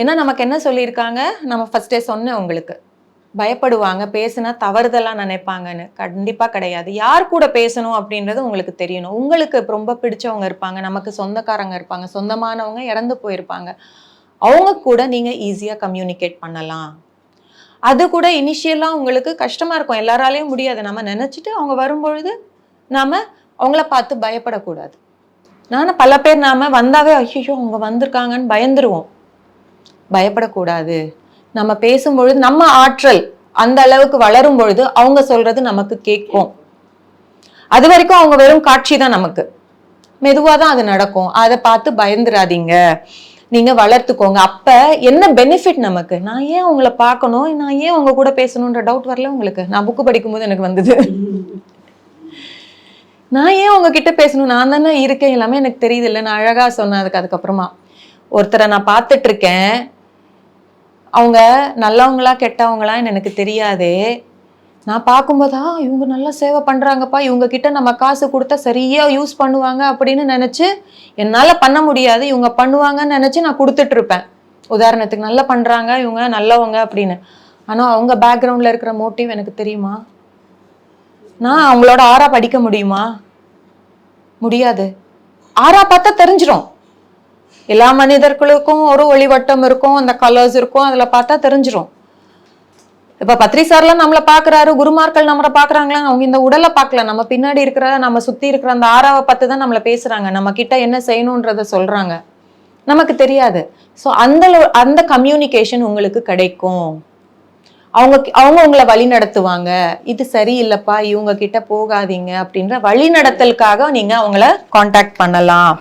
ஏன்னா நமக்கு என்ன சொல்லியிருக்காங்க? நம்ம ஃபஸ்ட்டே சொன்னேன் உங்களுக்கு. பயப்படுவாங்க பேசுனா தவறுதெல்லாம் நினைப்பாங்கன்னு. கண்டிப்பாக கிடையாது. யார் கூட பேசணும் அப்படின்றது உங்களுக்கு தெரியணும். உங்களுக்கு ரொம்ப பிடிச்சவங்க இருப்பாங்க நமக்கு சொந்தக்காரங்க இருப்பாங்க சொந்தமானவங்க இறந்து போயிருப்பாங்க. அவங்க கூட நீங்கள் ஈஸியாக கம்யூனிகேட் பண்ணலாம். அது கூட இனிஷியலாக உங்களுக்கு கஷ்டமாக இருக்கும். எல்லாராலையும் முடியாது. நம்ம நினச்சிட்டு அவங்க வரும்பொழுது நாம் அவங்கள பார்த்து பயப்படக்கூடாது. நானும் பல பேர் நாம் வந்தாவே ஐயோ அவங்க வந்திருக்காங்கன்னு பயந்துருவோம். பயப்படக்கூடாது. நம்ம பேசும்பொழுது நம்ம ஆற்றல் அந்த அளவுக்கு வளரும் பொழுது அவங்க சொல்றது நமக்கு கேட்கும். அது வரைக்கும் அவங்க வெறும் காட்சி தான் நமக்கு. மெதுவாக தான் அது நடக்கும். அதை பார்த்து பயந்துடாதீங்க நீங்க வளர்த்துக்கோங்க. அப்ப என்ன பெனிஃபிட் நமக்கு? நான் ஏன் உங்களை பார்க்கணும்? நான் ஏன் உங்க கூட பேசணுன்ற டவுட் வரல உங்களுக்கு? நான் புக்கு படிக்கும்போது எனக்கு வந்தது. நான் ஏன் உங்ககிட்ட பேசணும்? நான் தானே இருக்கேன். எல்லாமே எனக்கு தெரியுது இல்லை. நான் அழகா சொன்னேன் அதுக்கு அதுக்கப்புறமா. ஒருத்தரை நான் பார்த்துட்டு இருக்கேன். அவங்க நல்லவங்களா கெட்டவங்களான்னு எனக்கு தெரியாதே. நான் பார்க்கும்போதா இவங்க நல்லா சேவை பண்ணுறாங்கப்பா இவங்க கிட்ட நம்ம காசு கொடுத்தா சரியா யூஸ் பண்ணுவாங்க அப்படின்னு நினச்சி என்னால் பண்ண முடியாது. இவங்க பண்ணுவாங்கன்னு நினச்சி நான் கொடுத்துட்ருப்பேன். உதாரணத்துக்கு நல்லா பண்ணுறாங்க இவங்க நல்லவங்க அப்படின்னு. ஆனால் அவங்க பேக்ரவுண்டில் இருக்கிற மோட்டிவ் எனக்கு தெரியுமா? நான் அவங்களோட ஆறா படிக்க முடியுமா? முடியாது. ஆறா பார்த்தா தெரிஞ்சிடும் எல்லா மனிதர்களுக்கும் ஒரு ஒளிவட்டம் இருக்கும் அந்த கலர்ஸ் இருக்கும் அதில் பார்த்தா தெரிஞ்சிடும் இப்போ பத்ரி சார்லாம் நம்மளை பார்க்குறாரு குருமார்கள் நம்மளை பார்க்குறாங்களா அவங்க இந்த உடலை பார்க்கல. நம்ம பின்னாடி இருக்கிற நம்ம சுற்றி இருக்கிற அந்த ஆறாவை பார்த்து தான் நம்மளை பேசுகிறாங்க நம்ம கிட்ட என்ன செய்யணுன்றத சொல்கிறாங்க நமக்கு தெரியாது. ஸோ அந்த அளவு- அந்த கம்யூனிகேஷன் உங்களுக்கு கிடைக்கும். அவங்க அவங்க உங்களை வழி நடத்துவாங்க இது சரியில்லைப்பா இவங்க கிட்ட போகாதீங்க அப்படின்ற வழி நடத்தலுக்காக நீங்கள் அவங்கள காண்டாக்ட் பண்ணலாம்.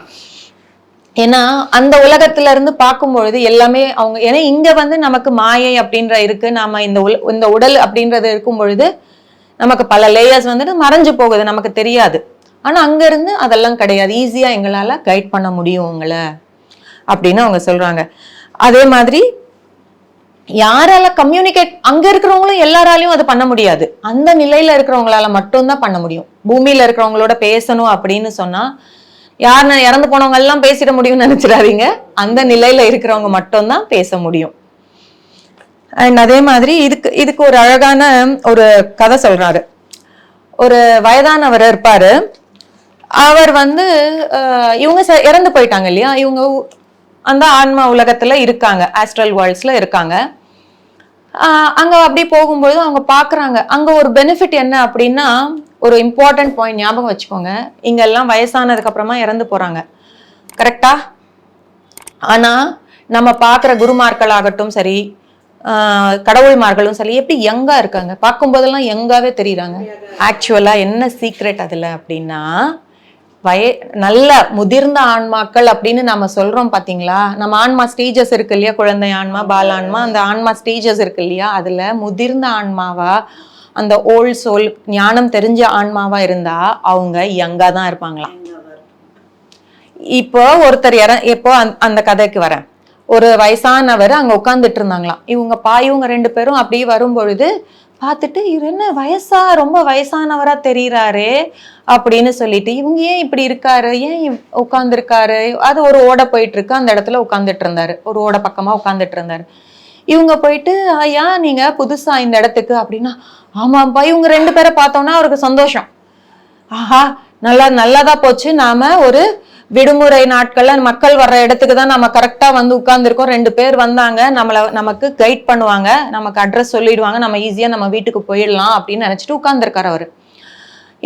ஏன்னா அந்த உலகத்துல இருந்து பார்க்கும்பொழுது எல்லாமே அவங்க ஏன்னா இங்க வந்து நமக்கு மாயை அப்படின்ற இருக்கு. நாம இந்த உல- இந்த உடல் அப்படின்றது இருக்கும் பொழுது நமக்கு பல லேயர்ஸ் வந்துட்டு மறைஞ்சு போகுது நமக்கு தெரியாது. ஆனா அங்க இருந்து அதெல்லாம் கிடையாது. ஈஸியா எங்களால கைட் பண்ண முடியும் உங்களை அப்படின்னு அவங்க சொல்றாங்க. அதே மாதிரி யாரால கம்யூனிகேட் அங்க இருக்கிறவங்களும் எல்லாராலையும் அது பண்ண முடியாது. அந்த நிலையில இருக்கிறவங்களால மட்டும்தான் பண்ண முடியும். பூமியில இருக்கிறவங்களோட பேசணும் அப்படின்னு சொன்னா யார் இறந்து போனவங்க எல்லாம் பேசிட முடியும்னு நினைச்சிடாதீங்க. அந்த நிலையில இருக்கிறவங்க மட்டும்தான் பேச முடியும். அண்ட் அதே மாதிரி இதுக்கு இதுக்கு ஒரு அழகான ஒரு கதை சொல்றாரு. ஒரு வயதானவர் இருப்பாரு. அவர் வந்து இவங்க ச- இறந்து போயிட்டாங்க இல்லையா? இவங்க அந்த ஆன்மா உலகத்துல இருக்காங்க. ஆஸ்ட்ரல் வேர்ல்ட்ஸ்ல இருக்காங்க. அங்க அப்படி போகும்பொழுது அவங்க பாக்குறாங்க அங்க ஒரு பெனிஃபிட் என்ன அப்படின்னா ஒரு இம்பார்ட்டன்ட் பாயிண்ட் ஞாபகம் வச்சுக்கோங்க. இங்க எல்லாம் இறந்து போறாங்க. கரெக்டா ஆனா நம்ம பார்க்குற குருமார்கள் ஆகட்டும் சரி கடவுள்மார்களும் சரி எப்படி யங்கா இருக்காங்க? பார்க்கும்போதெல்லாம் யங்காவே தெரியுறாங்க. ஆக்சுவலா என்ன சீக்ரெட் அதுல அப்படின்னா வய நல்ல முதிர்ந்த ஆன்மாக்கள் அப்படின்னு நம்ம சொல்றோம் பாத்தீங்களா? நம்ம ஆன்மா ஸ்டேஜஸ் இருக்கு இல்லையா? குழந்தை ஆன்மா பாலான்மா அந்த ஆன்மா ஸ்டேஜஸ் இருக்கு இல்லையா? அதுல முதிர்ந்த ஆன்மாவா அந்த ஓல்ட் சோல் ஞானம் தெரிஞ்ச ஆன்மாவா இருந்தா அவங்க யங்கா தான் இருப்பாங்களாம். இப்போ ஒருத்தர் இற இப்போ அந்த- கதைக்கு வரேன். ஒரு வயசானவர் அங்க உட்காந்துட்டு இருந்தாங்களாம். இவங்க பா இவங்க ரெண்டு பேரும் அப்படியே வரும்பொழுது பார்த்துட்டு இவர் என்ன வயசா ரொம்ப வயசானவரா தெரியறாரே அப்படின்னு சொல்லிட்டு இவங்க ஏன் இப்படி இருக்காரு? ஏன் உட்காந்துருக்காரு அது ஒரு ஓட போயிட்டு இருக்கு. அந்த இடத்துல உட்காந்துட்டு இருந்தாரு. ஒரு ஓட பக்கமா உட்காந்துட்டு இருந்தாரு. இவங்க போயிட்டு ஐயா நீங்க புதுசா இந்த இடத்துக்கு அப்படின்னா ஆமாப்பா இவங்க ரெண்டு பேரை பார்த்தோம்னா அவருக்கு சந்தோஷம். ஆஹா நல்லா நல்லதா போச்சு. நாம ஒரு விடுமுறை நாட்கள்ல மக்கள் வர்ற இடத்துக்கு தான் நம்ம கரெக்டா வந்து உட்கார்ந்துருக்கோம். ரெண்டு பேர் வந்தாங்க. நம்மளை நமக்கு கைட் பண்ணுவாங்க. நமக்கு அட்ரஸ் சொல்லிடுவாங்க. நம்ம ஈஸியா நம்ம வீட்டுக்கு போயிடலாம் அப்படின்னு நினைச்சிட்டு உட்கார்ந்துருக்காரு அவரு.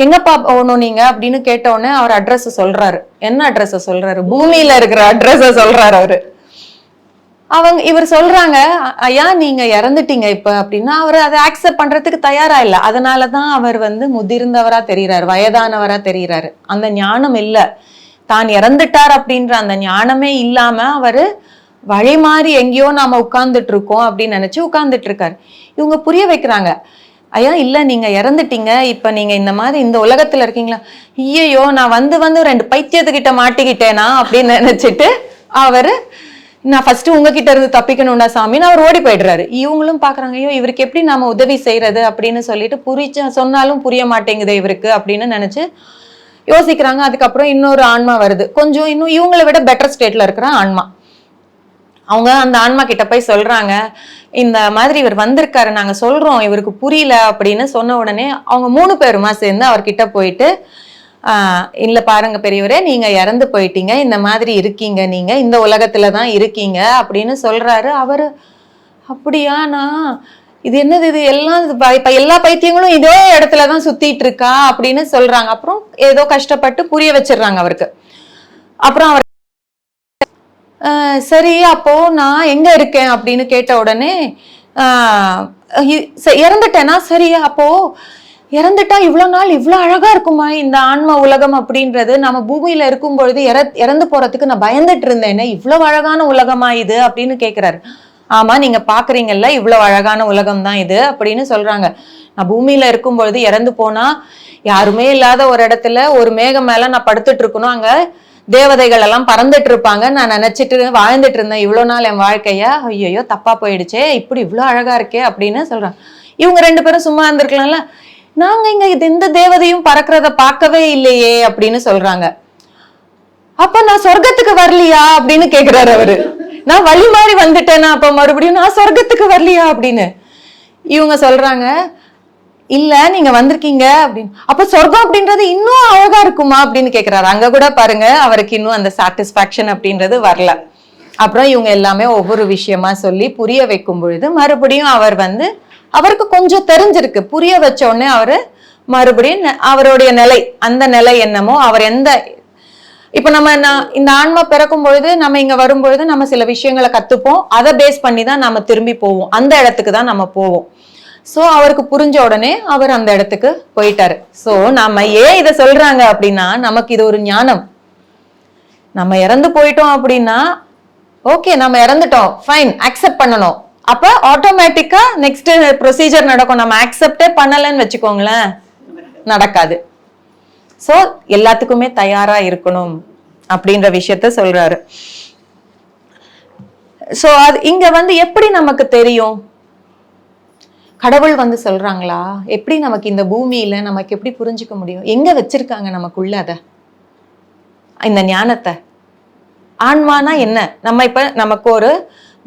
எங்கப்பா போகணும் நீங்க? அப்படின்னு கேட்ட உடனே அவர் அட்ரஸ் சொல்றாரு. என்ன அட்ரஸ் சொல்றாரு? பூமியில இருக்கிற அட்ரஸ் சொல்றாரு அவரு. அவங்க இவர் சொல்றாங்க ஐயா நீங்க இறந்துட்டீங்க இப்ப அப்படின்னா அவர் அதை ஆக்செப்ட் பண்றதுக்கு தயாரா இல்ல. அதனாலதான் அவர் வந்து முதிர்ந்தவரா தெரிகிறாரு வயதானவரா தெரிகிறாரு. அந்த ஞானம் இல்ல. தான் இறந்துட்டார் அப்படின்ற அந்த ஞானமே இல்லாம அவரு வழி மாறி எங்கேயோ நாம உட்கார்ந்துட்டு இருக்கோம் அப்படின்னு நினைச்சு உட்கார்ந்துட்டு இருக்காரு. இவங்க புரிய வைக்கிறாங்க ஐயா இல்லை நீங்க இறந்துட்டீங்க. இப்போ நீங்க இந்த மாதிரி இந்த உலகத்துல இருக்கீங்களா? ஐயையோ நான் வந்து வந்து ரெண்டு பைத்தியத்துக்கிட்ட மாட்டிக்கிட்டேனா? அப்படின்னு நினைச்சிட்டு அவரு நான் ஃபர்ஸ்ட் உங்ககிட்ட இருந்து தப்பிக்கணும்டா சாமின்னு அவர் ஓடி போயிடுறாரு. இவங்களும் பாக்குறாங்க ஐயோ இவருக்கு எப்படி நாம உதவி செய்யறது? அப்படின்னு சொல்லிட்டு புரிச்ச சொன்னாலும் புரிய மாட்டேங்குது இவருக்கு அப்படின்னு நினைச்சு யோசிக்கிறாங்க. அதுக்கப்புறம் இன்னொரு ஆன்மா வருது. கொஞ்சம் இன்னும் இவங்களை விட பெட்டர் ஸ்டேட்ல இருக்கிற ஆன்மா. அவங்க அந்த ஆன்மா கிட்ட போய் சொல்றாங்க இந்த மாதிரி இவர் வந்திருக்காரு நாங்க சொல்றோம் இவருக்கு புரியல அப்படின்னு சொன்ன உடனே அவங்க மூணு பேருமா சேர்ந்து அவர்கிட்ட போயிட்டு இல்லை பாருங்க பெரியவரே நீங்க இறந்து போயிட்டீங்க. இந்த மாதிரி இருக்கீங்க நீங்க. இந்த உலகத்துல தான் இருக்கீங்க அப்படின்னு சொல்றாரு. அவர் அப்படியா நான் இது என்னது இது எல்லாம் இது எல்லா பைத்தியங்களும் இதே இடத்துல தான் சுத்திட்டு இருக்கா? அப்படின்னு சொல்றாங்க. அப்புறம் ஏதோ கஷ்டப்பட்டு புரிய வச்சிடுறாங்க அவருக்கு. அப்புறம் அவர் சரி அப்போ நான் எங்க இருக்கேன்? அப்படின்னு கேட்ட உடனே இறந்துட்டேன்னா இறந்துட்டேனா? சரி அப்போ இறந்துட்டா இவ்வளவு நாள் இவ்வளவு அழகா இருக்குமா இந்த ஆன்ம உலகம் அப்படின்றது? நம்ம பூமியில இருக்கும் பொழுது இற இறந்து போறதுக்கு நான் பயந்துட்டு இருந்தேனே இவ்வளவு அழகான உலகமா இது அப்படின்னு கேக்குறாரு. ஆமா நீங்க பாக்குறீங்கல்ல இவ்வளவு அழகான உலகம் தான் இது அப்படின்னு சொல்றாங்க. நான் பூமியில இருக்கும் பொழுது இறந்து போனா யாருமே இல்லாத ஒரு இடத்துல ஒரு மேகம் மேல நான் படுத்துட்டு இருக்கணும். அங்க தேவதைகள் எல்லாம் பறந்துட்டு இருப்பாங்க. நான் நினைச்சிட்டு வாழ்ந்துட்டு இருந்தேன். இவ்வளவு நாள் என் வாழ்க்கைய ஐயோ தப்பா போயிடுச்சே இப்படி இவ்வளவு அழகா இருக்கே அப்படின்னு சொல்றாங்க. இவங்க ரெண்டு பேரும் சும்மா இருந்திருக்கலாம்ல. நாங்க இங்க இது எந்த தேவதையும் பறக்கிறத பார்க்கவே இல்லையே அப்படின்னு சொல்றாங்க. அப்ப நான் சொர்க்கத்துக்கு வரலையா அப்படின்னு கேக்குறாரு அவரு. நான் வழி மாறி வந்துட்டேனா? அப்ப மறுபடியும் நான் சொர்க்கத்துக்கு வரலையா அப்படின்னு. இவங்க சொல்றாங்க இல்ல நீங்க வந்திருக்கீங்க அப்படின்னு. அப்ப சொர்க்கம் அப்படின்றது இன்னும் அழகா இருக்குமா அப்படின்னு கேக்குறாரு. அங்க கூட பாருங்க அவருக்கு இன்னும் அந்த சாட்டிஸ்பாக்சன் அப்படின்றது வரல. அப்புறம் இவங்க எல்லாமே ஒவ்வொரு விஷயமா சொல்லி புரிய வைக்கும் பொழுது மறுபடியும் அவர் வந்து அவருக்கு கொஞ்சம் தெரிஞ்சிருக்கு. புரிய வச்ச உடனே அவரு மறுபடியும் அவருடைய நிலை அந்த நிலை என்னமோ அவர் எந்த இப்ப நம்ம நான் இந்த ஆன்மா பிறக்கும் பொழுது நம்ம இங்க வரும் பொழுது நம்ம சில விஷயங்களை கத்துப்போம். அதை பேஸ் பண்ணி தான் நம்ம திரும்பி போவோம். அந்த இடத்துக்கு தான் நம்ம போவோம். சோ அவருக்கு புரிஞ்ச உடனே அவர் அந்த இடத்துக்கு போயிட்டாரு. சோ நம்ம ஏன் இதை சொல்றாங்க அப்படின்னா நமக்கு இது ஒரு ஞானம். நம்ம இறந்து போயிட்டோம் அப்படின்னா ஓகே நம்ம இறந்துட்டோம். ஃபைன் அக்செப்ட் பண்ணணும். அப்ப ஆட்டோமேட்டிக்கா நெக்ஸ்ட் ப்ரொசீஜர் நடக்கும். நம்ம அக்செப்டே பண்ணலன்னு வச்சுக்கோங்களேன். நடக்காது. சோ எல்லாத்துக்குமே தயாரா இருக்கணும் அப்படின்ற விஷயத்த சொல்றாரு. சோ அது இங்க வந்து எப்படி நமக்கு தெரியும்? கடவுள் வந்து சொல்றாங்களா? எப்படி நமக்கு இந்த பூமியில நமக்கு எப்படி புரிஞ்சுக்க முடியும்? எங்க வச்சிருக்காங்க நமக்குள்ள அத? இந்த ஞானத்தை. ஆன்மானா என்ன? நம்ம இப்ப நமக்கு ஒரு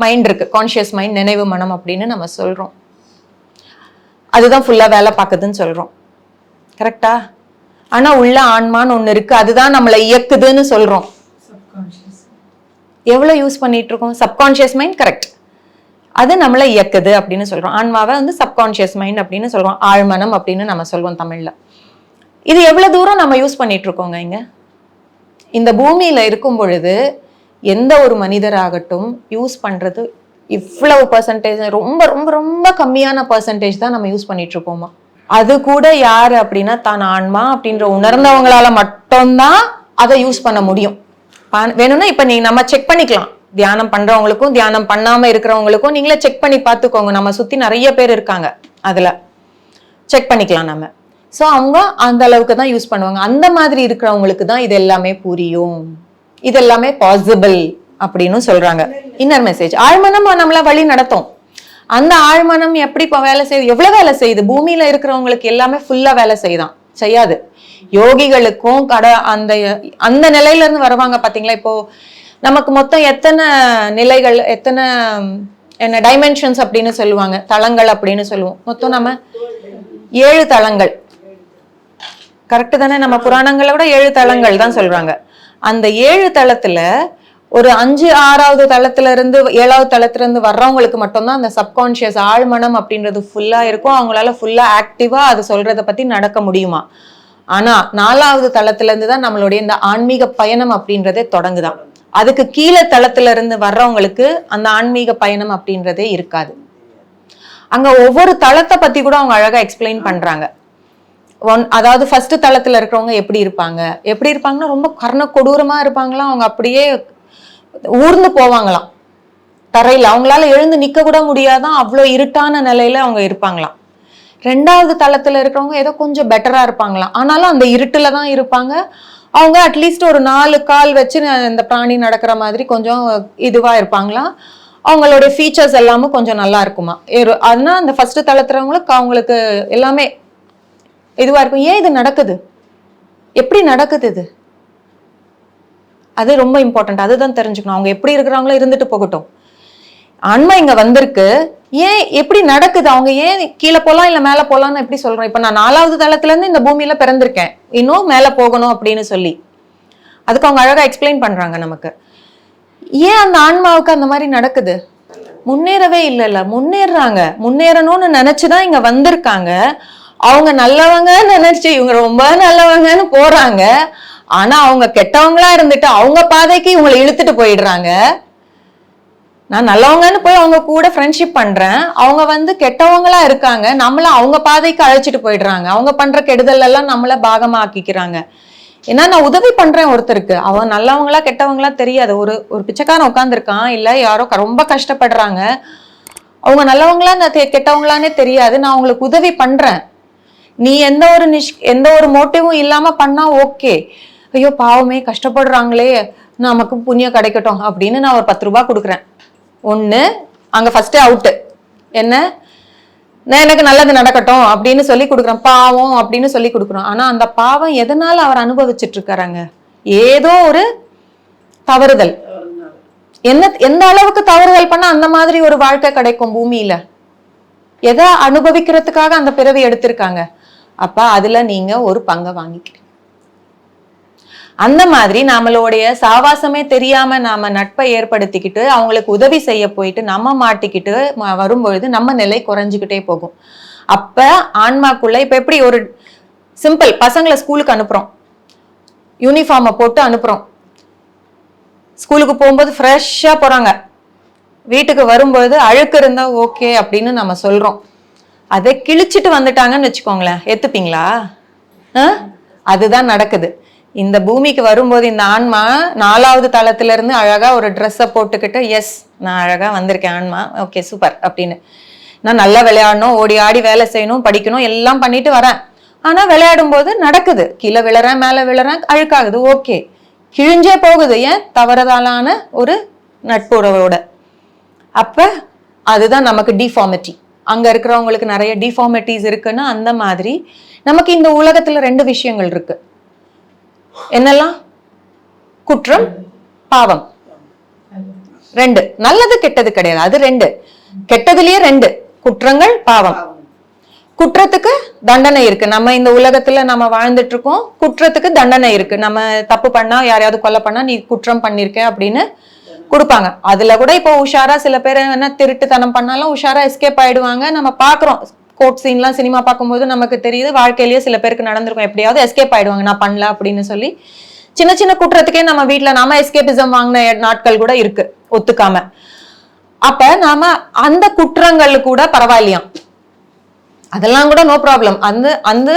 மைண்ட் இருக்கு. கான்ஷியஸ் மைண்ட் நினைவு மனம் அப்படின்னு நம்ம சொல்றோம். அதுதான் ஃபுல்லா வேலை பார்க்குதுன்னு சொல்றோம். கரெக்டா ஆனா உள்ள ஆன்மான்னு ஒண்ணு இருக்கு. அதுதான் நம்மளை இயக்குதுன்னு சொல்றோம். எவ்வளவு யூஸ் பண்ணிட்டு இருக்கோம்? சப்கான்ஷியஸ் மைண்ட் கரெக்ட் அது நம்மளை இயக்குது அப்படின்னு சொல்றோம். ஆன்மாவை வந்து சப்கான்ஷியஸ் மைண்ட் அப்படின்னு சொல்றோம். ஆழ்மனம் அப்படின்னு நம்ம சொல்றோம் தமிழ்ல. இது எவ்வளவு தூரம் நம்ம யூஸ் பண்ணிட்டு இருக்கோங்க இங்க? இந்த பூமியில இருக்கும் பொழுது எந்த ஒரு மனிதராகட்டும் யூஸ் பண்ணுறது இவ்வளவு பர்சன்டேஜ் ரொம்ப ரொம்ப ரொம்ப கம்மியான பர்சன்டேஜ் தான் நம்ம யூஸ் பண்ணிட்டு இருக்கோமா அது கூட யார் அப்படின்னா தான் ஆன்மா அப்படின்ற உணர்ந்தவங்களால மட்டும்தான் அதை யூஸ் பண்ண முடியும். பா- வேணும்னா இப்போ நீ நம்ம செக் பண்ணிக்கலாம். தியானம் பண்றவங்களுக்கும் தியானம் பண்ணாம இருக்கிறவங்களுக்கும் நீங்களே செக் பண்ணி பார்த்துக்கோங்க. நம்ம சுத்தி நிறைய பேர் இருக்காங்க அதுல. செக் பண்ணிக்கலாம் நம்ம. ஸோ அவங்க அந்த அளவுக்கு தான் யூஸ் பண்ணுவாங்க. அந்த மாதிரி இருக்கிறவங்களுக்கு தான் இது எல்லாமே புரியும். இதெல்லாமே பாசிபிள் அப்படின்னு சொல்றாங்க. இன்னர் மெசேஜ் ஆழ்மனம் நம்மள வழி நடத்தும். அந்த ஆழ்மனம் எப்படி இப்போ வேலை செய்யுது எவ்வளவு வேலை செய்யுது பூமியில இருக்கிறவங்களுக்கு எல்லாமே ஃபுல்லா வேலை செய்யுதான் செய்யாது. யோகிகளுக்கும் கட அந்த அந்த நிலையில இருந்து வருவாங்க பாத்தீங்களா? இப்போ நமக்கு மொத்தம் எத்தனை நிலைகள் எத்தனை என்ன டைமென்ஷன்ஸ் அப்படின்னு சொல்லுவாங்க. தளங்கள் அப்படின்னு சொல்லுவோம். மொத்தம் நம்ம ஏழு தளங்கள். கரெக்டு தானே? நம்ம புராணங்களை விட ஏழு தளங்கள் தான் சொல்றாங்க. அந்த ஏழு தளத்துல ஒரு அஞ்சு ஆறாவது தளத்துல இருந்து ஏழாவது தளத்துல இருந்து வர்றவங்களுக்கு மட்டும்தான் அந்த சப்கான்ஷியஸ் ஆழ்மனம் அப்படின்றது ஃபுல்லா இருக்கும். அவங்களால ஃபுல்லா ஆக்டிவா அது சொல்றத பத்தி நடக்க முடியுமா? ஆனா நாலாவது தளத்துல இருந்து தான் நம்மளுடைய இந்த ஆன்மீக பயணம் அப்படின்றதே தொடங்குதான். அதுக்கு கீழே தளத்துல இருந்து வர்றவங்களுக்கு அந்த ஆன்மீக பயணம் அப்படின்றதே இருக்காது. அங்க ஒவ்வொரு தளத்தை பத்தி கூட அவங்க அழகா எக்ஸ்பிளைன் பண்றாங்க. ஒன் அதாவது ஃபர்ஸ்ட் தளத்துல இருக்கிறவங்க எப்படி இருப்பாங்க? எப்படி இருப்பாங்கன்னா ரொம்ப கர்ண கொடூரமா இருப்பாங்களாம் அவங்க அப்படியே ஊர்ந்து போவாங்களாம். தரையில. அவங்களால எழுந்து நிக்க கூட முடியாதான் அவ்வளோ இருட்டான நிலையில அவங்க இருப்பாங்களாம். ரெண்டாவது தளத்துல இருக்கிறவங்க ஏதோ கொஞ்சம் பெட்டரா இருப்பாங்களாம். ஆனாலும் அந்த இருட்டுல தான் இருப்பாங்க. அவங்க அட்லீஸ்ட் ஒரு நாலு கால் வச்சு இந்த பிராணி நடக்கிற மாதிரி கொஞ்சம் இதுவா இருப்பாங்களாம். அவங்களுடைய ஃபீச்சர்ஸ் எல்லாமே கொஞ்சம் நல்லா இருக்குமா ஏறு- அந்த ஃபர்ஸ்ட் தளத்துறவங்களுக்கு அவங்களுக்கு எல்லாமே இதுவா இருக்கும். ஏன் இது நடக்குது? எப்படி நடக்குது இது? அது ரொம்ப இம்பார்ட்டன்ட் அதுதான் தெரிஞ்சுக்கணும். அவங்க எப்படி இருக்கிறாங்களோ இருந்துட்டு போகட்டும். ஆன்மா இங்க வந்திருக்கு. ஏன் எப்படி நடக்குது? அவங்க ஏன் கீழே போலாம் இல்ல மேல போலாம்னு எப்படி சொல்றோம்? இப்ப நான் நாலாவது தளத்துல இருந்து இந்த பூமியில பிறந்திருக்கேன். இன்னும் மேல போகணும் அப்படின்னு சொல்லி. அதுக்கு அவங்க அழகா எக்ஸ்பிளைன் பண்றாங்க நமக்கு. ஏன் அந்த ஆன்மாவுக்கு அந்த மாதிரி நடக்குது? முன்னேறவே இல்லைல்ல. முன்னேறாங்க முன்னேறணும்னு நினைச்சுதான் இங்க வந்திருக்காங்க. அவங்க நல்லவங்க நினைச்சு இவங்க ரொம்ப நல்லவங்கன்னு போறாங்க. ஆனா அவங்க கெட்டவங்களா இருந்துட்டு அவங்க பாதைக்கு இவங்களை இழுத்துட்டு போயிடுறாங்க. நான் நல்லவங்கன்னு போய் அவங்க கூட ஃப்ரெண்ட்ஷிப் பண்றேன். அவங்க வந்து கெட்டவங்களா இருக்காங்க. நம்மள அவங்க பாதைக்கு அழைச்சிட்டு போயிடுறாங்க. அவங்க பண்ற கெடுதல் எல்லாம் நம்மள பாகமா ஆக்கிக்கிறாங்க ஏன்னா நான் உதவி பண்றேன் ஒருத்தருக்கு. அவன் நல்லவங்களா கெட்டவங்களா தெரியாது. ஒரு ஒரு பிச்சைக்காரன் உட்காந்துருக்கான் இல்ல யாரோ ரொம்ப கஷ்டப்படுறாங்க. அவங்க நல்லவங்களா நான் தெ- கெட்டவங்களானே தெரியாது. நான் அவங்களுக்கு உதவி பண்றேன். நீ எந்த ஒரு நிஷ் எந்த ஒரு மோட்டிவும் இல்லாம பண்ணா ஓகே ஐயோ பாவமே கஷ்டப்படுறாங்களே. நமக்கு புண்ணியம் கிடைக்கட்டும் அப்படின்னு நான் ஒரு பத்து ரூபா கொடுக்குறேன். ஒன்று அங்கே ஃபர்ஸ்ட் அவுட்டு என்ன? நான் எனக்கு நல்லது நடக்கட்டும் அப்படின்னு சொல்லி கொடுக்குறேன். பாவம் அப்படின்னு சொல்லி கொடுக்குறோம். ஆனால் அந்த பாவம் எதனால் அவர் அனுபவிச்சுட்டு இருக்காராங்க? ஏதோ ஒரு தவறுதல். என்ன எந்த அளவுக்கு தவறுதல் பண்ணால் அந்த மாதிரி ஒரு வாழ்க்கை கிடைக்கும் பூமியில்? எதை அனுபவிக்கிறதுக்காக அந்த பிறவி எடுத்திருக்காங்க? அப்ப அதுல நீங்க ஒரு பங்கை வாங்கிக்கிறீங்க. அந்த மாதிரி நம்மளுடைய சாவாசமே தெரியாம நாம நட்பை ஏற்படுத்திக்கிட்டு அவங்களுக்கு உதவி செய்ய போயிட்டு நம்ம மாட்டிக்கிட்டு வரும்பொழுது நம்ம நிலை குறைஞ்சுக்கிட்டே போகும். அப்ப ஆன்மாக்குள்ள இப்ப எப்படி ஒரு சிம்பிள் பசங்களை ஸ்கூலுக்கு அனுப்புறோம். யூனிஃபார்மை போட்டு அனுப்புறோம். ஸ்கூலுக்கு போகும்போது ஃப்ரெஷ்ஷாக போகிறாங்க வீட்டுக்கு வரும்பொழுது அழுக்கு இருந்தால் ஓகே அப்படின்னு நம்ம சொல்கிறோம் அதை கிழிச்சிட்டு வந்துட்டாங்கன்னு வச்சுக்கோங்களேன். எத்துப்பீங்களா ஆ? அதுதான் நடக்குது. இந்த பூமிக்கு வரும்போது இந்த ஆன்மா நாலாவது தளத்திலிருந்து அழகாக அழகா ஒரு ட்ரெஸ்ஸை போட்டுக்கிட்டு எஸ் நான் அழகா வந்திருக்கேன் ஆன்மா. ஓகே சூப்பர் அப்படின்னு. நான் நல்லா விளையாடணும் ஓடி ஆடி வேலை செய்யணும் படிக்கணும் எல்லாம் பண்ணிட்டு வரேன். ஆனா விளையாடும் போது நடக்குது. கீழே விழறேன் மேலே விழறேன் அழுக்காகுது. ஓகே கிழிஞ்சே போகுது. ஏன்? தவறுதலான ஒரு நட்புறவோட. அப்ப அதுதான் நமக்கு டிஃபார்மிட்டி அங்க இருக்கிறவங்களுக்கு நிறைய டிஃபார்மிட்டிஸ் இருக்குன்னா அந்த மாதிரி நமக்கு இந்த உலகத்துல ரெண்டு விஷயங்கள் இருக்கு. என்னெல்லாம்? குற்றம் பாவம். ரெண்டு. நல்லது கெட்டது கிடையாது. அது ரெண்டு. கெட்டதுலயே ரெண்டு. குற்றங்கள் பாவம். குற்றத்துக்கு தண்டனை இருக்கு. நம்ம இந்த உலகத்துல நம்ம வாழ்ந்துட்டு இருக்கோம். குற்றத்துக்கு தண்டனை இருக்கு. நம்ம தப்பு பண்ணா யாரையாவது கொலை பண்ணா நீ குற்றம் பண்ணிருக்க அப்படின்னு கொடுப்பாங்க. அதுல கூட இப்போ உஷாரா சில பேர் என்ன திருட்டுத்தனம் பண்ணாலும் உஷாரா எஸ்கேப் ஆயிடுவாங்க. நம்ம பாக்குறோம் கோர்ட் சீன்லாம் சினிமா பார்க்கும்போது நமக்கு தெரியுது வாழ்க்கையிலேயே சில பேருக்கு நடந்திருக்கும். எப்படியாவது எஸ்கேப் ஆயிடுவாங்க. நான் பண்ணல அப்படின்னு சொல்லி. சின்ன சின்ன குற்றத்துக்கே நம்ம வீட்டில் நாம எஸ்கேபிசம் வாங்கின நாட்கள் கூட இருக்கு. ஒத்துக்காம. அப்ப நாம அந்த குற்றங்கள் கூட பரவாயில்லையாம். அதெல்லாம் கூட நோ ப்ராப்ளம் அந்த அந்த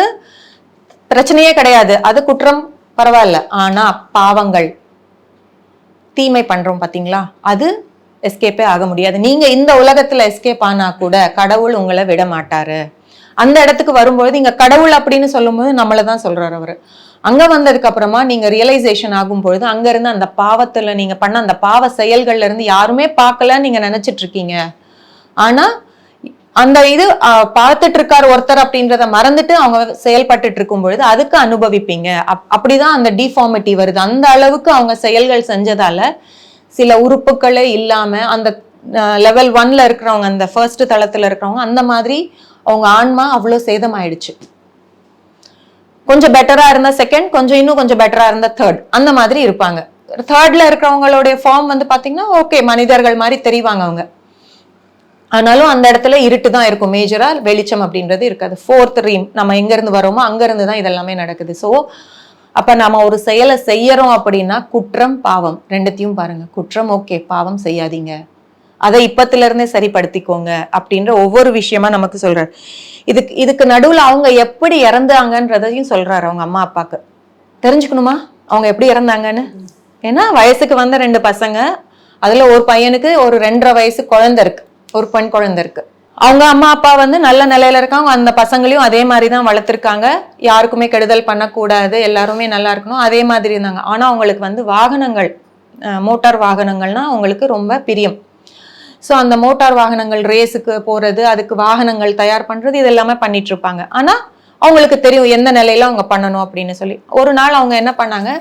பிரச்சனையே கிடையாது. அது குற்றம் பரவாயில்ல. ஆனா பாவங்கள். தீமை பண்றோம் பாத்தீங்களா? அது எஸ்கேப்பே ஆக முடியாது. நீங்க இந்த உலகத்துல எஸ்கேப் ஆனா கூட கடவுள் உங்களை விட மாட்டாரு. அந்த இடத்துக்கு வரும்பொழுது இங்க கடவுள் அப்படின்னு சொல்லும்போது நம்மள தான் சொல்றாரு அவரு. அங்க வந்ததுக்கு அப்புறமா நீங்க ரியலைசேஷன் ஆகும் பொழுது அங்க இருந்து அந்த பாவத்துல நீங்க பண்ண அந்த பாவ செயல்கள்ல இருந்து யாருமே பார்க்கல நீங்க நினைச்சிட்டு இருக்கீங்க. ஆனா அந்த இது பார்த்துட்டு இருக்காரு ஒருத்தர் அப்படின்றத மறந்துட்டு அவங்க செயல்பட்டுட்டு இருக்கும் பொழுது அதுக்கு அனுபவிப்பீங்க. அப்- அப்படிதான் அந்த டிஃபார்மிட்டி வருது. அந்த அளவுக்கு அவங்க செயல்கள் செஞ்சதால சில உறுப்புகளே இல்லாம அந்த லெவல் ஒன்ல இருக்கிறவங்க அந்த ஃபர்ஸ்ட் தளத்துல இருக்கிறவங்க அந்த மாதிரி அவங்க ஆன்மா அவ்வளோ சேதமாயிடுச்சு. கொஞ்சம் பெட்டரா இருந்த செகண்ட் கொஞ்சம் இன்னும் கொஞ்சம் பெட்டரா இருந்த தேர்ட் அந்த மாதிரி இருப்பாங்க. தேர்ட்ல இருக்கிறவங்களுடைய ஃபார்ம் வந்து பாத்தீங்கன்னா ஓகே மனிதர்கள் மாதிரி தெரிவாங்க அவங்க. ஆனாலும் அந்த இடத்துல இருட்டு தான் இருக்கும் மேஜராக வெளிச்சம் அப்படின்றது இருக்காது. ஃபோர்த் ரீம் நம்ம எங்கேருந்து வரோமோ அங்கேருந்து தான் இதெல்லாமே நடக்குது. ஸோ அப்போ நம்ம ஒரு செயலை செய்யறோம் அப்படின்னா குற்றம் பாவம். ரெண்டுத்தையும் பாருங்க. குற்றம் ஓகே பாவம் செய்யாதீங்க. அதை இப்பத்துல இருந்தே சரிப்படுத்திக்கோங்க அப்படின்ற ஒவ்வொரு விஷயமா நமக்கு சொல்றாரு. இதுக்கு இதுக்கு நடுவில் அவங்க எப்படி இறந்தாங்கன்றதையும் சொல்றாரு அவங்க அம்மா அப்பாக்கு. தெரிஞ்சுக்கணுமா? அவங்க எப்படி இறந்தாங்கன்னு? ஏன்னா வயசுக்கு வந்த ரெண்டு பசங்க அதுல ஒரு பையனுக்கு ஒரு ரெண்டரை வயசு குழந்தை இருக்கு. ஒரு பெண் குழந்தை இருக்கு. அவங்க அம்மா அப்பா வந்து நல்ல நிலையில இருக்காங்க. அந்த பசங்களையும் அதே மாதிரி தான் வளர்த்துருக்காங்க. யாருக்குமே கெடுதல் பண்ணக்கூடாது. எல்லாருமே நல்லா இருக்கணும். அதே மாதிரி இருந்தாங்க. ஆனால் அவங்களுக்கு வந்து வாகனங்கள் மோட்டார் வாகனங்கள்னா அவங்களுக்கு ரொம்ப பிரியம். ஸோ அந்த மோட்டார் வாகனங்கள் ரேஸுக்கு போகிறது அதுக்கு வாகனங்கள் தயார் பண்ணுறது இது எல்லாமே பண்ணிட்டு இருப்பாங்க ஆனால் அவங்களுக்கு தெரியும் எந்த நிலையில அவங்க பண்ணணும் அப்படின்னு சொல்லி. ஒரு நாள் அவங்க என்ன பண்ணாங்க?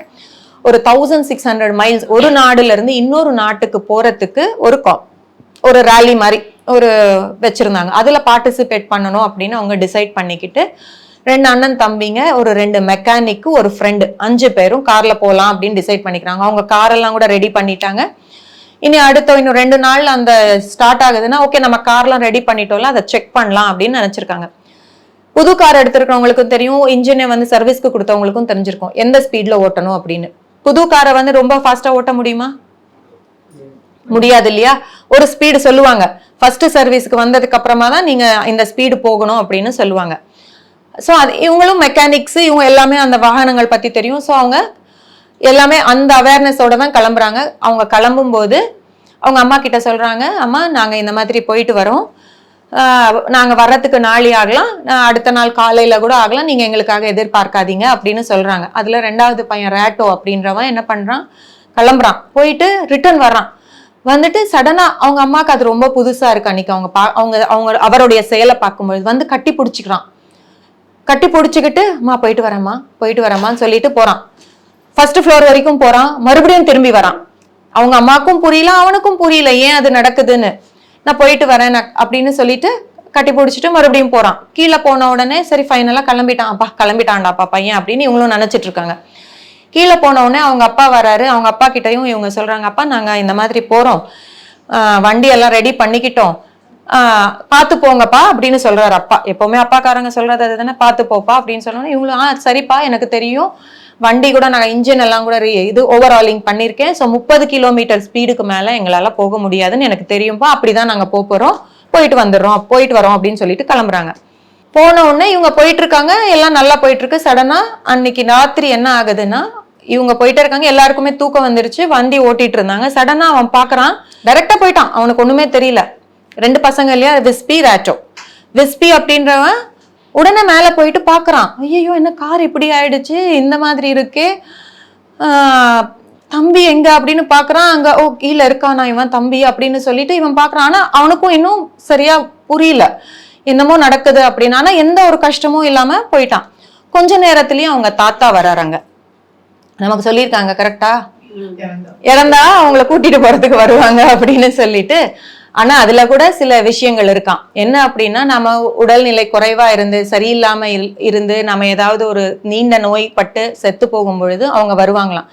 ஒரு தௌசண்ட் சிக்ஸ் ஹண்ட்ரட் மைல்ஸ் ஒரு நாடுல இருந்து இன்னொரு நாட்டுக்கு போறதுக்கு ஒரு கா- ஒரு ரேலி மாதிரி ஒரு வச்சுருந்தாங்க. அதில் பார்ட்டிசிபேட் பண்ணணும் அப்படின்னு அவங்க டிசைட் பண்ணிக்கிட்டு ரெண்டு அண்ணன் தம்பிங்க ஒரு ரெண்டு மெக்கானிக்கு ஒரு ஃப்ரெண்டு அஞ்சு பேரும் காரில் போகலாம் அப்படின்னு டிசைட் பண்ணிக்கிறாங்க. அவங்க காரெல்லாம் கூட ரெடி பண்ணிட்டாங்க. இனி அடுத்த இன்னும் ரெண்டு நாள் அந்த ஸ்டார்ட் ஆகுதுன்னா ஓகே நம்ம கார்லாம் ரெடி பண்ணிட்டோம்ல அதை செக் பண்ணலாம் அப்படின்னு நினச்சிருக்காங்க. புது கார் எடுத்திருக்கிறவங்களுக்கும் தெரியும் இன்ஜினை வந்து சர்வீஸ்க்கு கொடுத்தவங்களுக்கும் தெரிஞ்சிருக்கும். எந்த ஸ்பீடில் ஓட்டணும் அப்படின்னு. புது காரை வந்து ரொம்ப ஃபாஸ்ட்டாக ஓட்ட முடியுமா? முடியாது இல்லையா ஒரு ஸ்பீடு சொல்லுவாங்க. ஃபர்ஸ்ட் சர்வீஸ்க்கு வந்ததுக்கு அப்புறமா தான் நீங்க இந்த ஸ்பீடு போகணும் அப்படின்னு சொல்லுவாங்க. ஸோ அது இவங்களும் மெக்கானிக்ஸ் இவங்க எல்லாமே அந்த வாகனங்கள் பத்தி தெரியும். ஸோ அவங்க எல்லாமே அந்த அவேர்னஸோட தான் கிளம்புறாங்க. அவங்க கிளம்பும்போது அவங்க அம்மா கிட்ட சொல்றாங்க அம்மா நாங்க இந்த மாதிரி போயிட்டு வரோம். நாங்க வர்றதுக்கு நாளை ஆகலாம். அடுத்த நாள் காலையில கூட ஆகலாம். நீங்க எங்களுக்காக எதிர்பார்க்காதீங்க அப்படின்னு சொல்றாங்க. அதுல ரெண்டாவது பையன் ரேட்டோ அப்படின்றவன் என்ன பண்றான்? கிளம்புறான். போயிட்டு ரிட்டர்ன் வர்றான். வந்துட்டு சடனா அவங்க அம்மாவுக்கு அது ரொம்ப புதுசா இருக்கு அன்னைக்கு. அவங்க பா அவங்க அவங்க அவருடைய செயலை பார்க்கும்பொழுது வந்து கட்டி பிடிச்சிக்கிறான். கட்டி பிடிச்சிக்கிட்டு அம்மா போயிட்டு வரேம்மா போயிட்டு வரேம்மான்னு சொல்லிட்டு போறான். ஃபர்ஸ்ட் ஃப்ளோர் வரைக்கும் போறான். மறுபடியும் திரும்பி வரான். அவங்க அம்மாக்கும் புரியல அவனுக்கும் புரியல ஏன் அது நடக்குதுன்னு. நான் போயிட்டு வரேன் அப்படின்னு சொல்லிட்டு கட்டி பிடிச்சிட்டு மறுபடியும் போறான். கீழே போன உடனே சரி ஃபைனலா கிளம்பிட்டான். அப்பா கிளம்பிட்டான்டாப்பா பையன் அப்படின்னு இவங்களும் நினைச்சிட்டு இருக்காங்க. கீழே போனவுடனே அவங்க அப்பா வராரு. அவங்க அப்பா கிட்டையும் இவங்க சொல்றாங்க அப்பா நாங்க இந்த மாதிரி போறோம். வண்டியெல்லாம் ரெடி பண்ணிக்கிட்டோம். பார்த்து போங்கப்பா அப்படின்னு சொல்றாரு அப்பா. எப்பவுமே அப்பாக்காரங்க சொல்றது அதுதானே பார்த்து போப்பா அப்படின்னு சொன்னோன்னே இவங்களும் ஆ சரிப்பா எனக்கு தெரியும். வண்டி கூட நான் இன்ஜின் எல்லாம் கூட இது ஓவராலிங் பண்ணியிருக்கேன் ஸோ முப்பது கிலோமீட்டர் ஸ்பீடுக்கு மேலே எங்களால் போக முடியாதுன்னு எனக்கு தெரியும்பா. அப்படிதான் நாங்கள் போக போகிறோம் போயிட்டு வந்துடுறோம். போயிட்டு வரோம் அப்படின்னு சொல்லிட்டு கிளம்புறாங்க. போன உடனே இவங்க போயிட்டு இருக்காங்க. எல்லாம் நல்லா போயிட்டு இருக்கு. சடனா அன்னைக்கு ராத்திரி என்ன ஆகுதுன்னா இவங்க போயிட்டே இருக்காங்க. எல்லாருக்குமே தூக்கம் வந்துருச்சு. வண்டி ஓட்டிட்டு இருந்தாங்க. சடனா அவன் பாக்குறான். டைரக்டா போயிட்டான். அவனுக்கு ஒண்ணுமே தெரியல. ரெண்டு பசங்க இல்லையா? விஸ்பி ரேட்டோ விஸ்பி அப்படின்றவன் உடனே மேல போயிட்டு பாக்குறான். ஐயோ என்ன கார் இப்படி ஆயிடுச்சு? இந்த மாதிரி இருக்கே. தம்பி எங்க அப்படின்னு பாக்குறான். அங்க ஓ கீழே இருக்கானா இவன் தம்பி அப்படின்னு சொல்லிட்டு இவன் பாக்குறான். ஆனா அவனுக்கும் இன்னும் சரியா புரியல. என்னமோ நடக்குது அப்படின்னு. ஆனா எந்த ஒரு கஷ்டமும் இல்லாம போயிட்டான். கொஞ்ச நேரத்திலயும் அவங்க தாத்தா வராறாங்க நமக்கு சொல்லியிருக்காங்க கரெக்டா இறந்தா. அவங்கள கூட்டிட்டு போறதுக்கு வருவாங்க அப்படின்னு சொல்லிட்டு. ஆனா அதுல கூட சில விஷயங்கள் இருக்கான் என்ன அப்படின்னா நம்ம உடல்நிலை குறைவா இருந்து சரியில்லாம இருந்து நம்ம ஏதாவது ஒரு நீண்ட நோய் பட்டு செத்து போகும் பொழுது அவங்க வருவாங்களாம்.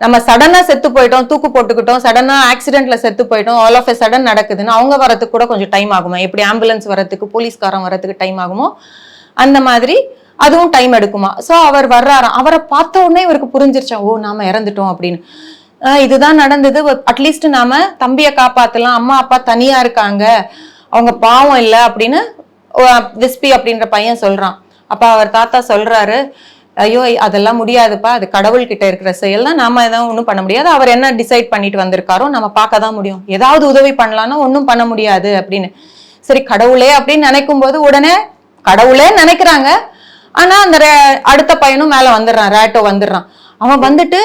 நம்ம சடனா செத்து போயிட்டோம் தூக்கு போட்டுக்கிட்டோம் சடனா ஆக்சிடென்ட்ல செத்து போயிட்டோம் ஆல் ஆஃப் எ சடன் நடக்குதுன்னா அவங்க வரதுக்கு கூட கொஞ்சம் டைம் ஆகுமா? எப்படி ஆம்புலன்ஸ் வரதுக்கு போலீஸ்காரன் வரதுக்கு டைம் ஆகுமோ? அந்த மாதிரி அதுவும் டைம் எடுக்குமா? ஸோ அவர் வர்றாராம். அவரை பார்த்த உடனே இவருக்கு புரிஞ்சிருச்சா ஓ நாம இறந்துட்டோம் அப்படின்னு. இதுதான் நடந்தது. அட்லீஸ்ட் நாம தம்பியை காப்பாத்தலாம். அம்மா அப்பா தனியா இருக்காங்க. அவங்க பாவம் இல்லை அப்படின்னு விஸ்பி அப்படின்ற பையன் சொல்றான். அப்ப அவர் தாத்தா சொல்றாரு ஐயோ அதெல்லாம் முடியாதுப்பா. அது கடவுள்கிட்ட இருக்கிற செயல் தான். நாம எதாவது ஒன்றும் பண்ண முடியாது. அவர் என்ன டிசைட் பண்ணிட்டு வந்திருக்காரோ நம்ம பார்க்க தான் முடியும். ஏதாவது உதவி பண்ணலாம்னா ஒன்றும் பண்ண முடியாது அப்படின்னு. சரி கடவுளே அப்படின்னு நினைக்கும் போது உடனே கடவுளே நினைக்கிறாங்க. ஆனா அந்த ரே- அடுத்த பையனும் மேல வந்துடுறான் ரேட்டோ வந்துடுறான். அவன் வந்துட்டு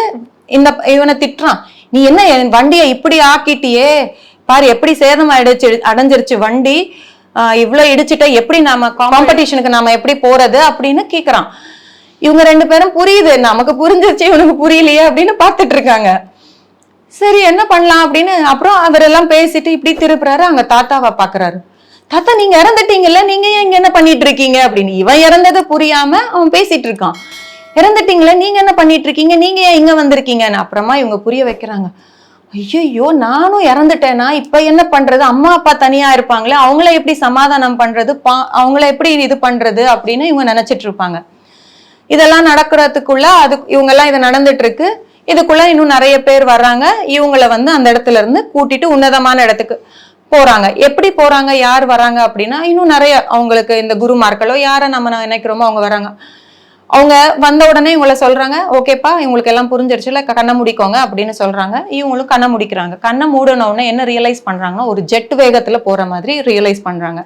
இந்த இவனை திட்டுறான். நீ என்ன என் வண்டியை இப்படி ஆக்கிட்டியே? பாரு எப்படி சேதம் அடைச்சு அடைஞ்சிருச்சு வண்டி. இவ்வளோ இவ்வளவு எப்படி நாம காம்படிஷனுக்கு நாம எப்படி போறது? அப்படின்னு கேக்குறான். இவங்க ரெண்டு பேரும் புரியுது நமக்கு புரிஞ்சிருச்சு இவனுக்கு புரியலையே அப்படின்னு பார்த்துட்டு இருக்காங்க. சரி என்ன பண்ணலாம்? அப்படின்னு அப்புறம் அவரெல்லாம் பேசிட்டு இப்படி திருப்புறாரு. அங்க தாத்தாவை பாக்குறாரு. தாத்தா நீங்க இறந்துட்டீங்கல்ல நீங்க ஏன் இங்க என்ன பண்ணிட்டு இருக்கீங்க அப்படின்னு இவன் இறந்தது புரியாம அவன் பேசிட்டு இருக்கான் இறந்துட்டீங்களே நீங்க என்ன பண்ணிட்டு இருக்கீங்க நீங்க ஏன் இங்க வந்திருக்கீங்கன்னு அப்புறமா இவங்க புரிய வைக்கிறாங்க. ஐயோ நானும் இறந்துட்டேனா? இப்ப என்ன பண்றது? அம்மா அப்பா தனியா இருப்பாங்களே அவங்கள எப்படி சமாதானம் பண்றது? பா அவங்கள எப்படி இது பண்றது? அப்படின்னு இவங்க நினைச்சிட்டு இருப்பாங்க இதெல்லாம் நடக்கிறதுக்குள்ள அது இவங்க எல்லாம் இது நடந்துட்டு இருக்கு இதுக்குள்ள இன்னும் நிறைய பேர் வர்றாங்க. இவங்கள வந்து அந்த இடத்துல இருந்து கூட்டிட்டு உன்னதமான இடத்துக்கு போறாங்க. எப்படி போறாங்க? யார் வராங்க? அப்படின்னா இன்னும் நிறைய அவங்களுக்கு இந்த குருமார்களோ யாரை நம்ம நினைக்கிறோமோ அவங்க வராங்க. அவங்க வந்த உடனே இவங்கள சொல்றாங்க ஓகேப்பா இவங்களுக்கு எல்லாம் புரிஞ்சிருச்சுல கண்ணை முடிக்கோங்க அப்படின்னு சொல்றாங்க. இவங்களும் கண்ணை முடிக்கிறாங்க. கண்ணை மூடனவுடனே என்ன ரியலைஸ் பண்றாங்கன்னா ஒரு ஜெட் வேகத்துல போற மாதிரி ரியலைஸ் பண்றாங்க.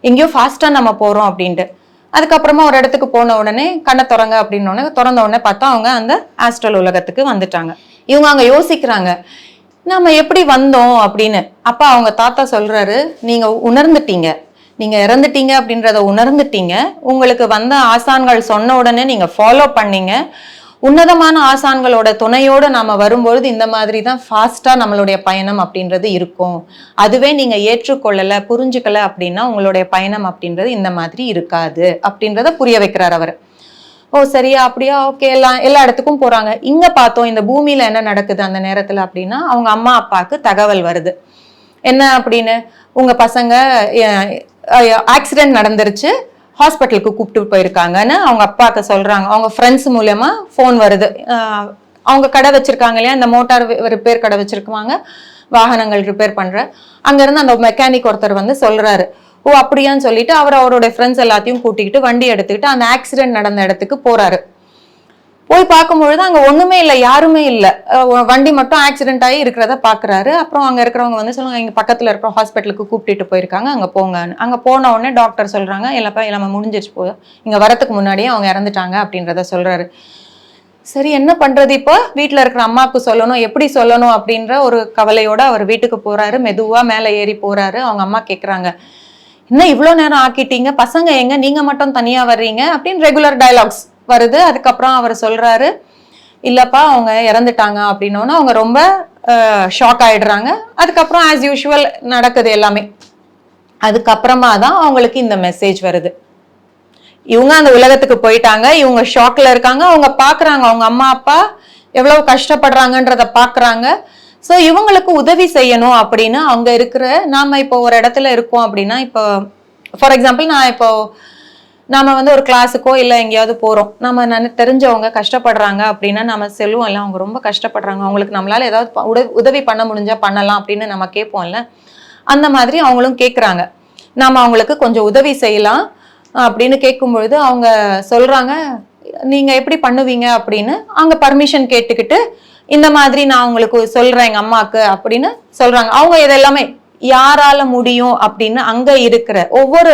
எங்கேயோ ஃபாஸ்டா நம்ம போறோம் அப்படின்ட்டு. அதுக்கப்புறமா ஒரு இடத்துக்கு போன உடனே கண்ணை திறங்க அப்படின்னு உடனே திறந்த உடனே பார்த்தா அவங்க அந்த ஆஸ்ட்ரல் உலகத்துக்கு வந்துட்டாங்க. இவங்க அங்க யோசிக்கிறாங்க நம்ம எப்படி வந்தோம் அப்படின்னு. அப்பா அவங்க தாத்தா சொல்றாரு நீங்க உணர்ந்துட்டீங்க. நீங்க இறந்துட்டீங்க அப்படின்றத உணர்ந்துட்டீங்க. உங்களுக்கு வந்த ஆசான்கள் சொன்ன உடனே நீங்க ஃபாலோ பண்ணீங்க. உன்னதமான ஆசான்களோட துணையோட நாம வரும்பொழுது இந்த மாதிரி தான் ஃபாஸ்டா நம்மளுடைய பயணம் அப்படின்றது இருக்கும். அதுவே நீங்க ஏற்றுக்கொள்ளல புரிஞ்சுக்கல அப்படின்னா உங்களுடைய பயணம் அப்படின்றது இந்த மாதிரி இருக்காது. அப்படின்றத புரிய வைக்கிறார் அவர். ஓ சரியா அப்படியா? ஓகே எல்லாம் எல்லா இடத்துக்கும் போறாங்க. இங்க பார்த்தோம் இந்த பூமியில என்ன நடக்குது அந்த நேரத்துல அப்படின்னா அவங்க அம்மா அப்பாவுக்கு தகவல் வருது. என்ன அப்படின்னு? உங்க பசங்க ஆக்சிடென்ட் நடந்துருச்சு. ஹாஸ்பிட்டலுக்கு கூப்பிட்டு போயிருக்காங்கன்னு அவங்க அப்பாக்க சொல்றாங்க. அவங்க ஃப்ரெண்ட்ஸ் மூலயமா ஃபோன் வருது. அவங்க கடை வச்சிருக்காங்க இல்லையா? இந்த மோட்டார் ரிப்பேர் கடை வச்சிருக்காங்க வாகனங்கள் ரிப்பேர் பண்ற. அங்க இருந்து அந்த மெக்கானிக் ஒருத்தர் வந்து சொல்றாரு. ஓ அப்படியான்னு சொல்லிட்டு அவர் அவரோட ஃப்ரெண்ட்ஸ் எல்லாத்தையும் கூட்டிக்கிட்டு வண்டி எடுத்துக்கிட்டு அந்த ஆக்சிடென்ட் நடந்த இடத்துக்கு போறாரு. போய் பார்க்கும்பொழுது அங்கே ஒன்றுமே இல்லை யாருமே இல்லை. வண்டி மட்டும் ஆக்சிடென்ட் ஆகி இருக்கிறத பார்க்குறாரு. அப்புறம் அங்கே இருக்கிறவங்க வந்து சொல்லுவாங்க இங்கே பக்கத்தில் இருக்கிற ஹாஸ்பிட்டலுக்கு கூப்பிட்டுட்டு போயிருக்காங்க அங்கே போங்கன்னு. அங்கே போன உடனே டாக்டர் சொல்கிறாங்க எல்லாப்பா எல்லாமே முடிஞ்சிருச்சு போதும் இங்கே வரத்துக்கு முன்னாடியே அவங்க இறந்துட்டாங்க அப்படின்றத சொல்கிறாரு சரி என்ன பண்ணுறது இப்போ? வீட்டில் இருக்கிற அம்மாவுக்கு சொல்லணும் எப்படி சொல்லணும் அப்படின்ற ஒரு கவலையோடு அவர் வீட்டுக்கு போகிறாரு மெதுவாக மேலே ஏறி போகிறாரு அவங்க அம்மா கேட்குறாங்க இன்னும் இவ்வளோ நேரம் ஆக்கிட்டீங்க? பசங்க எங்க? நீங்க மட்டும் தனியா வர்றீங்க? அப்படின்னு ரெகுலர் டயலாக்ஸ் வருது. அதுக்கப்புறம் அவர் சொல்றாரு இல்லப்பா அவங்க இறந்துட்டாங்க. அப்படின்னோன்னு அவங்க ரொம்ப ஷாக் ஆயிடுறாங்க. அதுக்கப்புறம் ஆஸ் யூஷுவல் நடக்குது எல்லாமே. அதுக்கப்புறமா தான் அவங்களுக்கு இந்த மெசேஜ் வருது. இவங்க அந்த உலகத்துக்கு போயிட்டாங்க. இவங்க ஷாக்ல இருக்காங்க. அவங்க பாக்குறாங்க. அவங்க அம்மா அப்பா எவ்வளவு கஷ்டப்படுறாங்கன்றத பாக்குறாங்க. ஸோ இவங்களுக்கு உதவி செய்யணும் அப்படின்னு அங்கே இருக்கிற நாம இப்போ ஒரு இடத்துல இருக்கோம் அப்படின்னா இப்போ ஃபார் எக்ஸாம்பிள் நான் இப்போ நாம வந்து ஒரு கிளாஸுக்கோ இல்லை எங்கேயாவது போகிறோம் நம்ம நன தெரிஞ்சவங்க கஷ்டப்படுறாங்க அப்படின்னா நம்ம செல்வோம்ல அவங்க ரொம்ப கஷ்டப்படுறாங்க. அவங்களுக்கு நம்மளால ஏதாவது உதவி பண்ண முடிஞ்சா பண்ணலாம் அப்படின்னு நம்ம கேட்போம்ல அந்த மாதிரி அவங்களும் கேட்குறாங்க. நாம அவங்களுக்கு கொஞ்சம் உதவி செய்யலாம் அப்படின்னு கேட்கும்பொழுது அவங்க சொல்கிறாங்க நீங்கள் எப்படி பண்ணுவீங்க? அப்படின்னு அங்கே பர்மிஷன் கேட்டுக்கிட்டு இந்த மாதிரி நான் உங்களுக்கு சொல்றேன் எங்க அம்மாக்கு அப்படின்னு சொல்றாங்க. அவங்க இதெல்லாமே யாரால முடியும் அப்படின்னு அங்க இருக்கிற ஒவ்வொரு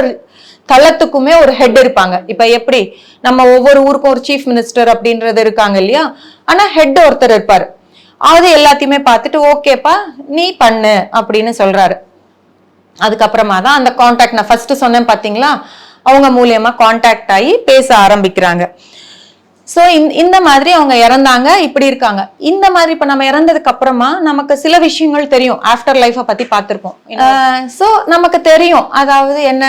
தளத்துக்குமே ஒரு ஹெட் இருப்பாங்க. இப்ப எப்படி நம்ம ஒவ்வொரு ஊருக்கும் ஒரு சீஃப் மினிஸ்டர் அப்படின்றது இருக்காங்க இல்லையா? ஆனா ஹெட் ஒருத்தர் இருப்பாரு. அது எல்லாத்தையுமே பார்த்துட்டு ஓகேப்பா நீ பண்ணு அப்படின்னு சொல்றாரு. அதுக்கப்புறமா தான் அந்த காண்டாக்ட் நான் ஃபர்ஸ்ட் சொன்னேன் பாத்தீங்களா? அவங்க மூலியமா காண்டாக்ட் ஆகி பேச ஆரம்பிக்கிறாங்க. ஸோ இந்த மாதிரி அவங்க இறந்தாங்க இப்படி இருக்காங்க. இந்த மாதிரி இப்போ நம்ம இறந்ததுக்கு அப்புறமா நமக்கு சில விஷயங்கள் தெரியும் ஆஃப்டர் லைஃப்பை பத்தி பார்த்துருப்போம். ஸோ நமக்கு தெரியும். அதாவது என்ன?